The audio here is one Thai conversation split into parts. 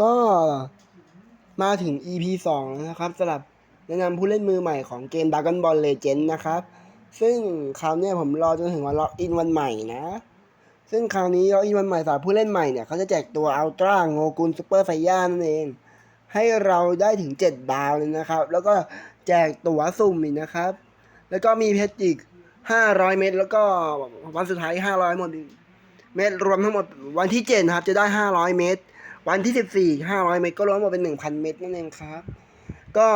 ก็มาถึง EP สองนะครับสำหรับแนะนำผู้เล่นมือใหม่ของเกม Dragon Ball Legend นะครับ ซึ่งคราวนี้ผมรอจนถึงวันล็อกอินวันใหม่นะ ซึ่งคราวนี้ล็อกอินวันใหม่สำหรับผู้เล่นใหม่เนี่ยเขาจะแจกตัวอัลตร้าโงกุลซูเปอร์ไซย่านั่นเอง ให้เราได้ถึง 7 ดาวเลยนะครับ แล้วก็แจกตัวสุ่มอีกนะครับ แล้วก็มีเพชรอีก 500 เม็ดแล้วก็วันสุดท้าย 500 หมดเม็ดรวมทั้งหมดวันที่7นะครับจะได้ 500 เม็ด วันที่14 500เม็ดก็รวมหมดเป็น1,000เม็ดนั่นเองครับ ก็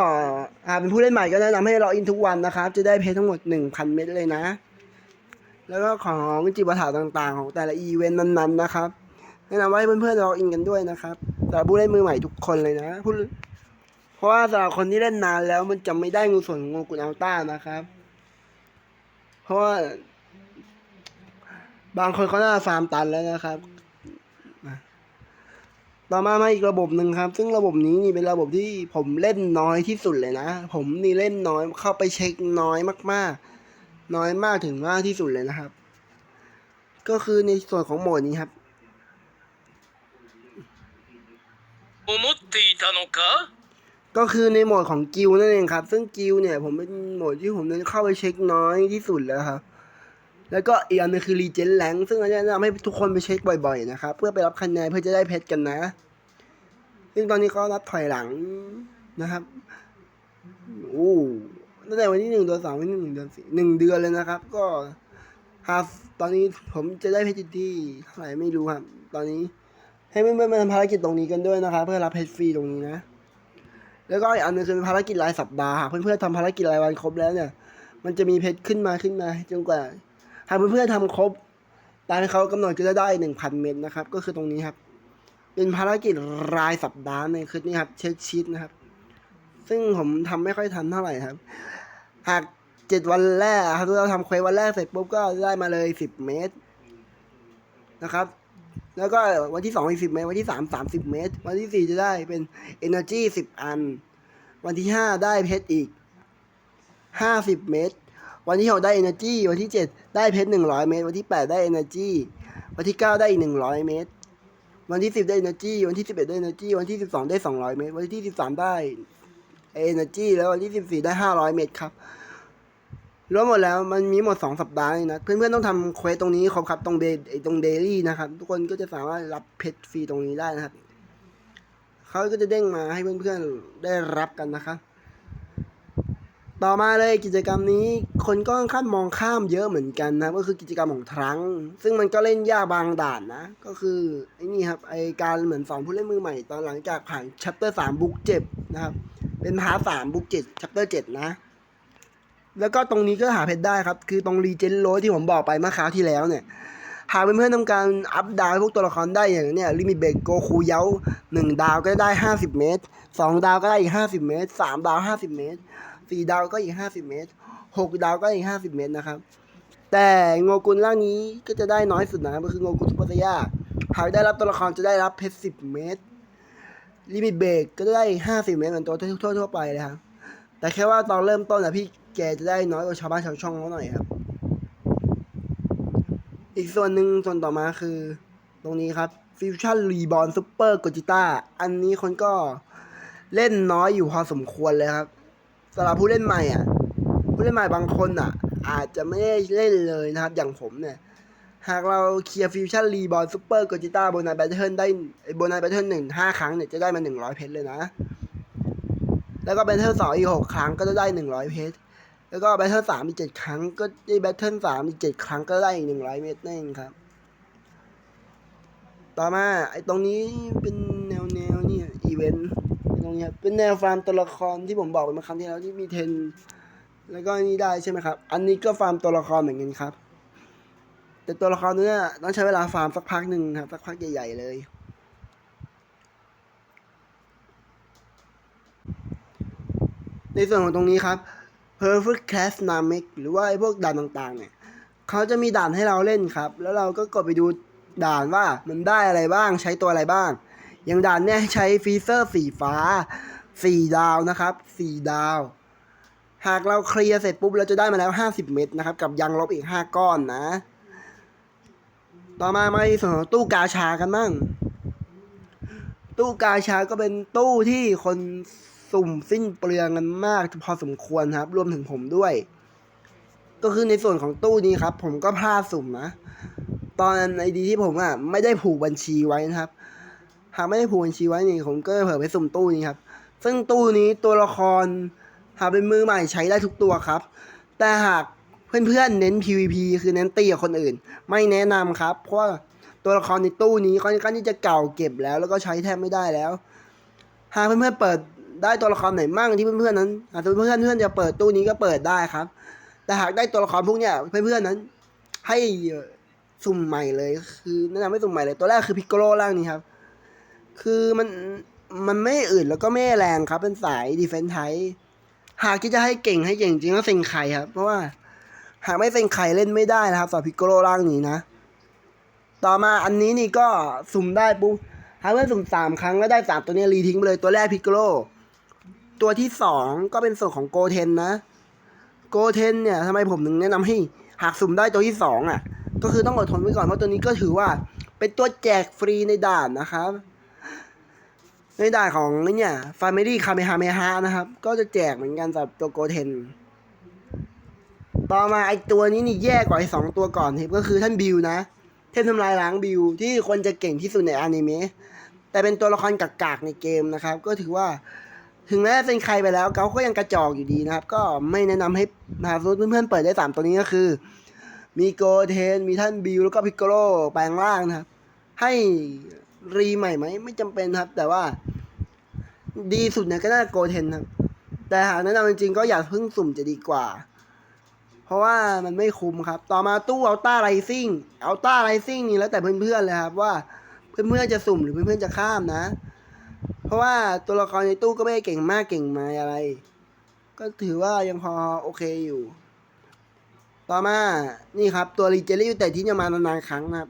หากเป็นผู้เล่นใหม่ก็แนะนำให้ล็อกอินทุกวันนะครับ จะได้เพชรทั้งหมด1,000เม็ดเลยนะ แล้วก็ของจิปาถาต่างๆ ของแต่ละอีเวนต์นั้นๆนะครับแนะนำว่าให้เพื่อนๆล็อกอินกันด้วยนะครับสำหรับผู้เล่นมือใหม่ทุกคนเลยนะผู้เพราะว่าสำหรับคนที่เล่นนานแล้วมันจะไม่ได้งูส่วนของโงกุลอัลต้านะครับ เพราะว่าบางคนเขาหน่าฟาร์มตันแล้วนะครับ ต่อมามาอีกระบบหนึ่งครับ ซึ่งระบบนี้นี่เป็นระบบที่ผมเล่นน้อยที่สุดเลยนะ ผมนี่เล่นน้อยเข้าไปเช็คน้อยมากๆ น้อยมากถึงมากที่สุดเลยนะครับ ก็คือในส่วนของโหมดนี้ครับก็คือในโหมดของกิลนั่นเองครับ ซึ่งกิลเนี่ยผมเป็นโหมดที่ผมเน้นเข้าไปเช็คน้อยที่สุดแล้วครับแล้วก็อีกอันนึงคือรีเจนแรงซึ่งอันนี้จะทำให้ทุกคนไปเช็คบ่อยๆนะครับ เพื่อไปรับคะแนนเพื่อจะได้เพชรกันนะ ซึ่งตอนนี้เขานับถอยหลังนะครับโอ้ตั้งแต่วันที่หนึ่งเดือนสามวันที่หนึ่งเดือนสี่หนึ่งเดือนเลยนะครับ ก็ฮาตอนนี้ผมจะได้เพชรที่เท่าไหร่ไม่รู้ครับ ตอนนี้ให้เพื่อนๆมาทำภารกิจตรงนี้กันด้วยนะครับ เพื่อรับเพชรฟรีตรงนี้นะ แล้วก็อีกอันหนึงคือภารกิจรายสัปดาห์หากเพื่อนๆทำภารกิจรายวันครบแล้วเนี่ย มันจะมีเพชรขึ้นมาขึ้นมาจนกว่าหากเพื่อนๆทำครบตามที่เขากำหนดก็จะได้หนึ่งพันเม็ดนะครับ ก็คือตรงนี้ครับ เป็นภารกิจรายสัปดาห์ในคือนี่ครับ เช็คชีตนะครับ ซึ่งผมทำไม่ค่อยทันเท่าไหร่ครับ หากเจ็ดวันแรกครับเราทำเควสวันแรกเสร็จปุ๊บก็ได้มาเลยสิบเมตรนะครับ แล้วก็วันที่สองอีกสิบเมตร วันที่สามสามสิบเมตร วันที่สี่จะได้เป็น energy สิบอัน วันที่ห้าได้เพชรอีกห้าสิบเมตร วันที่หกได้ energy วันที่เจ็ดได้เพชรหนึ่งร้อยเมตร วันที่แปดได้ energy วันที่เก้าได้อีกหนึ่งร้อยเมตร วันที่สิบได้ energy วันที่สิบเอ็ดได้ energy วันที่สิบสองได้สองร้อยเมตร วันที่สิบสามได้ energy แล้ววันที่สิบสี่ได้ห้าร้อยเมตรครับรวมหมดแล้วมันมีหมดสองสัปดาห์นะเพื่อนๆต้องทำเควสตรงนี้ครบครับตรงเดตรงเดลี่นะครับ ทุกคนก็จะสามารถรับเพชรฟรีตรงนี้ได้นะครับเขาก็จะเด้งมาให้เพื่อนๆได้รับกันนะครับ ต่อมาเลยกิจกรรมนี้คนก็ค่อนข้างมองข้ามเยอะเหมือนกันนะก็คือกิจกรรมของทรัง ซึ่งมันก็เล่นยากบางด่านนะ ก็คือไอ้นี่ครับไอการเหมือนสอนผู้เล่นมือใหม่ตอนหลังจากผ่านชัปเตอร์สามบุ๊กเจ็บนะครับ เป็นพาสามบุ๊กเจ็ดชัปเตอร์เจ็ดนะ แล้วก็ตรงนี้ก็หาเพชรได้ครับ คือตรงรีเจนโรที่ผมบอกไปเมื่อคราวที่แล้วเนี่ย หากเพื่อนๆทำการอัพดาวพวกตัวละครได้อย่างเนี้ยลิมิเบกโกคูเย้าหนึ่งดาวก็ได้ห้าสิบเมตรสองดาวก็ได้อีกห้าสิบเมตรสามดาวห้าสิบเมตร สี่ดาวก็อีกห้าสิบเมตรหกดาวก็อีกห้าสิบเมตรนะครับ แต่โงกุลร่างนี้ก็จะได้น้อยสุดนะครับก็คือโงกุลซุปเปอร์ย่าหากได้รับตัวละครจะได้รับเพชรสิบเมตรลิมิตเบรกก็ได้ห้าสิบเมตรเหมือนตัวทั่วทั่วไปเลยครับแต่แค่ว่าตอนเริ่มต้นอะพี่แกจะได้น้อยกว่าชาวบ้านชาวช่องเขาหน่อยครับ อีกส่วนหนึ่งส่วนต่อมาคือ ตรงนี้ครับฟิวชั่นรีบอ n ซูเปอร์กจิต้าอันนี้คนก็เล่นน้อยอยู่พอสมควรเลยครับ สำหรับผู้เล่นใหม่อะ ผู้เล่นใหม่บางคนอะ อาจจะไม่ได้เล่นเลยนะครับ อย่างผมเนี่ย หากเราเคลียร์ฟิวชั่นรีบอ n ซูเปอร์กจิต้าโบนัสแบทเทิลได้โบนัสแบทเทิลหนึ่งห้าครั้งเนี่ยจะได้มาหนึ่งร้อยเพชรเลยนะ แล้วก็แบทเทิลสองอีกหกครั้งก็จะได้หนึ่งร้อยเพชรแล้วก็แบทเทิลสามอีกเจ็ดครั้งก็ได้แบทเทิลสามอีกเจ็ดครั้งก็ได้อีกหนึ่งร้อยเมตรนั่นเองครับ ต่อมาไอ้ตรงนี้เป็นแนวแนวเนี่ยอีเวนต์ ตรงนี้ครับเป็นแนวฟาร์มตัวละครที่ผมบอกไปเมื่อครั้งที่แล้วที่มีเทน แล้วก็นี่ได้ใช่ไหมครับ อันนี้ก็ฟาร์มตัวละครเหมือนกันครับ แต่ตัวละครตัวนี้ต้องใช้เวลาฟาร์มสักพักหนึ่งครับสักพักใหญ่ๆเลย ในส่วนของตรงนี้ครับ Perfect Class Namek หรือว่าไอ้พวกด่านต่างๆ เนี่ยเขาจะมีด่านให้เราเล่นครับ แล้วเราก็กดไปดูด่านว่ามันได้อะไรบ้างใช้ตัวอะไรบ้าง อย่างด่านเนี่ยใช้ฟีเซอร์สีฟ้าสี่ดาวนะครับสี่ดาว หากเราเคลียร์เสร็จปุ๊บเราจะได้มาแล้ว 50 เม็ดนะครับ กับยางลบอีก 5 ก้อนนะ ต่อมามาในส่วนของตู้กาชากันบ้าง ตู้กาชาก็เป็นตู้ที่คนสุ่มสิ้นเปลืองกันมากพอสมควรครับ รวมถึงผมด้วย ก็คือในส่วนของตู้นี้ครับ ผมก็พลาดสุ่มนะ ตอนไอดีที่ผมอะไม่ได้ผูกบัญชีไว้นะครับ หากไม่ได้ผูกบัญชีไว้นี่ผมก็เผลอไปสุ่มตู้นี้ครับ ซึ่งตู้นี้ตัวละคร หากเป็นมือใหม่ใช้ได้ทุกตัวครับ แต่หากเพื่อนๆเน้น PVP คือเน้นตีกับคนอื่น ไม่แนะนำครับ เพราะตัวละครในตู้นี้ค่อนข้างที่จะเก่าเก็บแล้ว แล้วก็ใช้แทบไม่ได้แล้ว หากเพื่อนๆเปิดได้ตัวละครไหนมั่งที่เพื่อนๆนั้นหากเพื่อนๆเพื่อนจะเปิดตู้นี้ก็เปิดได้ครับ แต่หากได้ตัวละครพวกเนี้ยเพื่อนๆนั้น ให้สุ่มใหม่เลยคือแนะนำให้สุ่มใหม่เลยตัวแรกคือพิกโกโลล่างนี้ครับ คือมันมันไม่อื่นแล้วก็ไม่แรงครับ เป็นสายดีเฟนส์ไทหากที่จะให้เก่งให้เก่งจริงก็เซ็งไข่ครับ เพราะว่า หากไม่เซ็งไข่เล่นไม่ได้นะครับสำหรับพิกโกโลล่างนี้นะ ต่อมาอันนี้นี่ก็สุ่มได้ปุ๊บหากเมื่อสุ่มสามครั้งแล้วได้สามตัวนี้รีทิ้งไปเลยตัวแรกพิกโกโลตัวที่สองก็เป็นส่วนของโกเทนนะโกเทนเนี่ยทำไมผมถึงแนะนำให้ หากสุ่มได้ตัวที่สองอะ ก็คือต้องอดทนไว้ก่อนเพราะตัวนี้ก็ถือว่า เป็นตัวแจกฟรีในด่านนะครับ ในด่านของเนี่ยฟาร์มลี่คาเมฮาเมฮานะครับ ก็จะแจกเหมือนกันสำหรับตัวโกเทน ต่อมาไอตัวนี้นี่แย่กว่าไอสองตัวก่อนครับก็คือท่านบิวนะ เทพทำลายล้างบิวที่คนจะเก่งที่สุดในอนิเมะแต่เป็นตัวละครกากๆในเกมนะครับ ก็ถือว่าถึงแม้เป็นใครไปแล้วเขาก็ยังกระจอกอยู่ดีนะครับ ก็ไม่แนะนำให้นะครับเพื่อนๆเปิดได้สามตัวนี้ก็คือ มีโกเทน มีท่านบิวแล้วก็พิกโกโลแปลงร่างนะครับ ให้ รีใหม่ไหม ไม่จำเป็นครับ แต่ว่า ดีสุดเนี่ยก็น่าโกเทนครับ แต่หากแนะนำจริงๆก็อย่าเพิ่งสุ่มจะดีกว่า เพราะว่ามันไม่คุ้มครับ ต่อมาตู้อัลต้าไรซิ่งอัลต้าไรซิ่งนี่แล้วแต่เพื่อนๆเลยครับว่าเพื่อนๆจะสุ่มหรือเพื่อนๆจะข้ามนะ เพราะว่าตัวละครในตู้ก็ไม่ได้เก่งมากเก่งมาอะไร ก็ถือว่ายังพอโอเคอยู่ ต่อมานี่ครับตัวรีเจลี่แต่ที่จะมานานๆครั้งนะครับ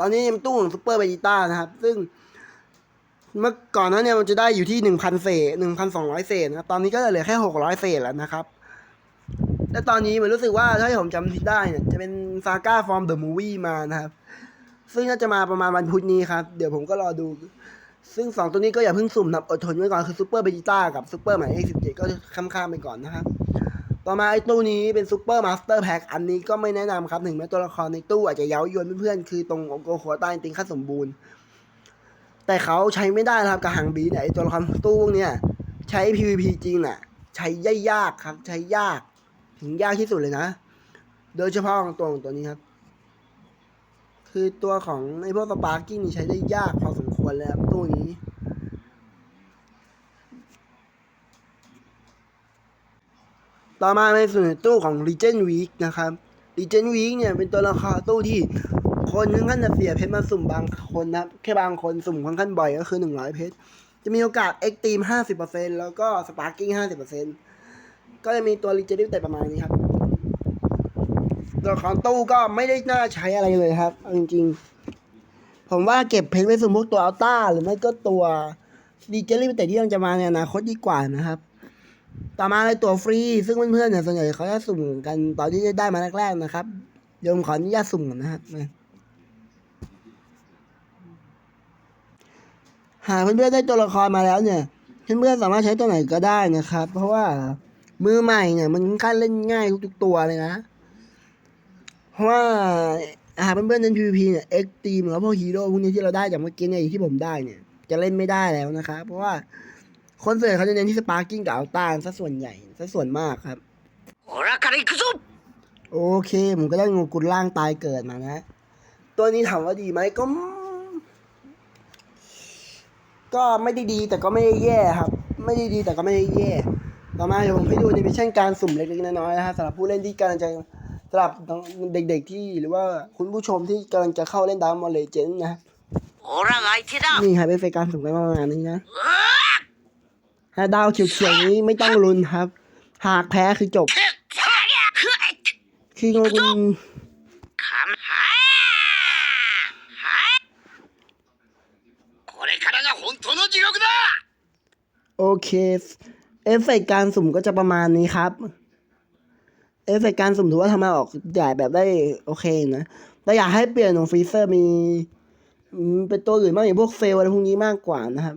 ตอนนี้ยังตู้ของซูเปอร์เบจิต้านะครับ ซึ่ง เมื่อก่อนนั้นเนี่ยมันจะได้อยู่ที่หนึ่งพันเศษหนึ่งพันสองร้อยเศษนะครับ ตอนนี้ก็เหลือแค่หกร้อยเศษแล้วนะครับ และตอนนี้เหมันรู้สึกว่าถ้าที่ผมจำได้เนี่ยจะเป็นซาก้าฟอร์มเดอะมูวี่มานะครับ ซึ่งน่าจะมาประมาณวันพุธนี้ครับ เดี๋ยวผมก็รอดู ซึ่งสองตัวนี้ก็อย่าเพิ่งสุ่มนับอดทนไว้ก่อนคือซูเปอร์เบจิต้ากับซูเปอร์หมายเลขสิบเจ็ดก็ข้ามๆไปก่อนนะครับ ต่อมาไอ้ตู้นี้เป็นซูเปอร์มาสเตอร์แพ็คอันนี้ก็ไม่แนะนำครับถึงแม้ตัวละครในตู้อาจจะเย้ายวนเพื่อนๆคือตรงโอโกโคต้าจริงค่าสมบูรณ์ แต่เขาใช้ไม่ได้ครับกับหังบีเนี่ยไอ้ตัวละครตู้พวกเนี่ยใช้ PVP จริงน่ะ ใช้ยยากครับ ใช้ยาก ถึงยากที่สุดเลยนะ โดยเฉพาะของตัวของตัวนี้ครับ คือตัวของไอ้พวกสปาร์กิ้งนี่ใช้ได้ยากพอสมควรเลยครับตู้นี้ ต่อมาในส่วนตู้ของ Legend Week นะครับ Legend Week เนี่ยเป็นตัวละครตู้ที่คนค่อนข้างจะเสียเพชรมาสุ่มบางคนนะแค่บางคนสุ่มค่อนข้างบ่อยก็คือ 100 เพชร จะมีโอกาส X Team 50%แล้วก็ Sparking 50%ก็จะมีตัว Legend Week แต่ประมาณนี้ครับตัวละครตู้ก็ไม่ได้น่าใช้อะไรเลยครับจริงๆ ผมว่าเก็บเพชรไว้สุ่มพวกตัวอัลต้าหรือไม่ก็ตัวดีเจลี่แต่ที่ยังจะมาในอนาคตดีกว่านะครับ ต่อมาในตัวฟรี ซึ่งเพื่อนๆเนี่ยส่วนใหญ่เขาจะสุ่มกันตอนที่ได้มาแรกๆนะครับยมขออนุญาตสุ่มก่อนนะครับหากเพื่อนๆได้ตัวละครมาแล้วเนี่ยเพื่อนๆสามารถใช้ตัวไหนก็ได้นะครับ เพราะว่ามือใหม่เนี่ย มันค่อนเล่นง่ายทุกๆตัวเลยนะ เพราะว่าหากเพื่อนๆเล่น PVP เนี่ย X Team หรือพวกฮีโร่พวกนี้ที่เราได้จากเมื่อกี้เนี่ยที่ผมได้เนี่ย จะเล่นไม่ได้แล้วนะครับเพราะว่า คนส่วนใหญ่เขาจะเน้นที่สปาร์กิ้งกับอัลต้าซะส่วนใหญ่ซะส่วนมากครับโอเคผมก็ได้งูกุลล่างตายเกิดมานะ ตัวนี้ถามว่าดีไหมก็ ก็ไม่ได้ดีแต่ก็ไม่ได้แย่ครับ ไม่ได้ดีแต่ก็ไม่ได้แย่ ต่อมาผมให้ดูในมิชชั่นการสุ่มเล็กๆน้อยๆนะฮะสำหรับผู้เล่นที่กำลังจะสำหรับเด็กๆที่หรือว่าคุณผู้ชมที่กำลังจะเข้าเล่นดาวมอลเลเจนนะโอ้ร่างไอ้ที่ดนี่ครับเป็นการสุ่มกันประมาณนี้นะ ถ้าดาวเฉียวๆนี้ไม่ต้องลุ้นครับ หากแพ้คือจบ คือคุณโอเค เอฟเฟกการสุ่มก็จะประมาณนี้ครับ เอฟเฟกการสุ่มถือว่าทำมาออกใหญ่แบบได้โอเคนะ แต่อยากให้เปลี่ยนของฟรีเซอร์มีเป็นตัวอื่นมากอย่างพวกเฟลอะไรพวกนี้มากกว่านะครับ